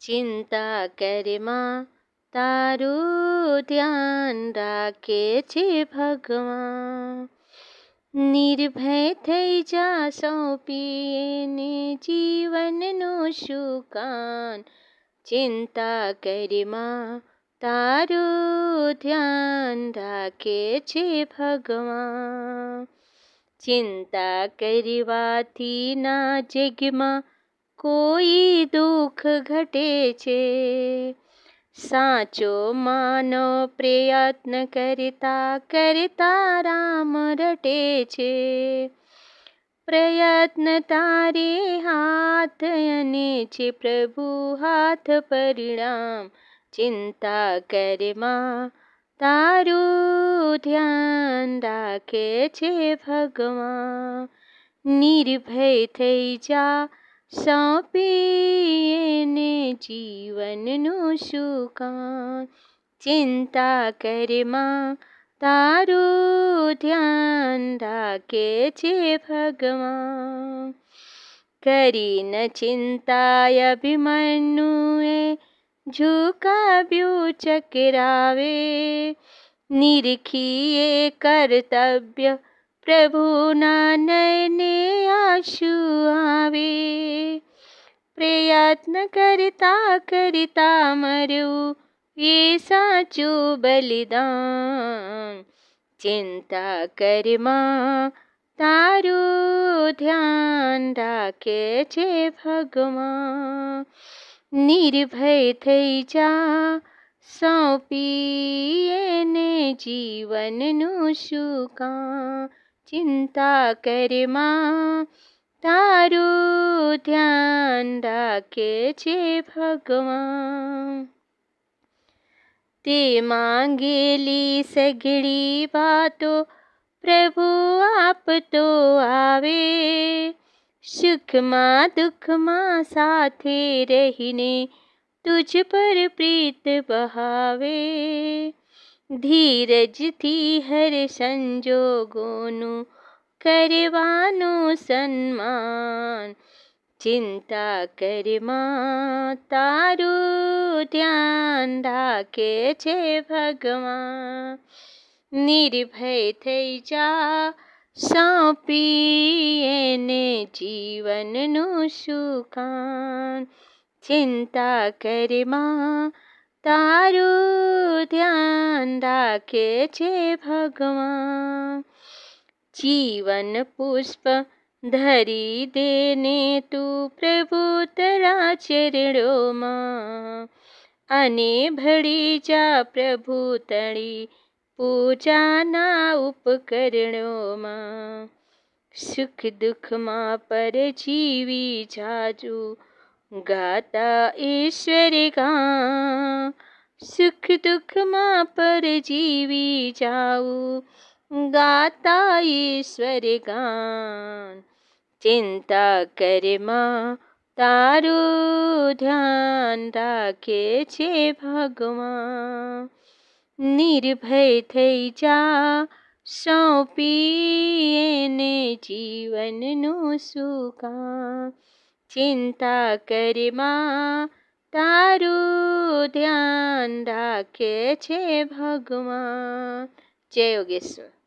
ચિંતા કરમાં તારું ધ્યાન રાખે છે ભગવાન. નિર્ભય થઈ જા સોંપીને જીવનનું સુકાન. ચિંતા કરમાં તારું ધ્યાન રાખે છે ભગવાન. ચિંતા કરવાથી ના જગમાં કોઈ દુઃખ ઘટે છે? સાચો માનો પ્રયત્ન કરતા કરતા રામ રટે છે. પ્રયત્ન તારે હાથ અને છે પ્રભુ હાથ પરિણામ. ચિંતા કરમાં તારું ધ્યાન રાખે છે ભગવાન. નિર્ભય થઈ જા સોંપીને જીવનનું સુકાન ચિંતા કરમાં તારું ધ્યાન રાખે છે ભગવાન કરીન ચિંતાય અભિમન્યુએ ઝુકાવ્યું ચકરાવે નિરખીએ કર્તવ્ય પ્રભુના નયને આશુ આવે. પ્રયત્ન કરતા કરતા મર્યું એ સાચું બલિદાન. ચિંતા કરમાં તારું ધ્યાન રાખે છે ભગવાન. નિર્ભય થઈ જા સોંપીને જીવનનું શું સુકાન. ચિંતા કરમાં તારું ધ્યાન રાખે છે ભગવાન. તે માંગેલી સગડી વાતો પ્રભુ આપતો આવે. સુખમાં દુઃખમાં સાથે રહીને તુજ પર પ્રીત બહાવે ધીરજથી હર સંજોગોનું કરવાનું સન્માન ચિંતા કરમાં તારું ધ્યાન રાખે છે ભગવાન નિર્ભય થઈ જા સોંપીને જીવનનું સુકાન ચિંતા કરમાં તારું ધ્યાન રાખે છે ભગવાન. જીવન પુષ્પ ધરી દેને તું પ્રભુ તરા ચરણોમાં. અને ભળી જા પ્રભુ તળી પૂજાના ઉપકરણોમાં. સુખ દુઃખમાં પર જીવી જાજુ ગાતા ઈશ્વર ગા. સુખ દુઃખમાં પર જીવી જાઉં. ગાતા ઈશ્વર ગાન, ચિંતા કરમાં તારું ધ્યાન રાખે છે ભગવાન. નિર્ભય થઈ જા સોંપીને જીવનનું સુકા ચિંતા કરમાં ધ્યાન રાખે છે ભગવાન. જય યોગેશ્વર.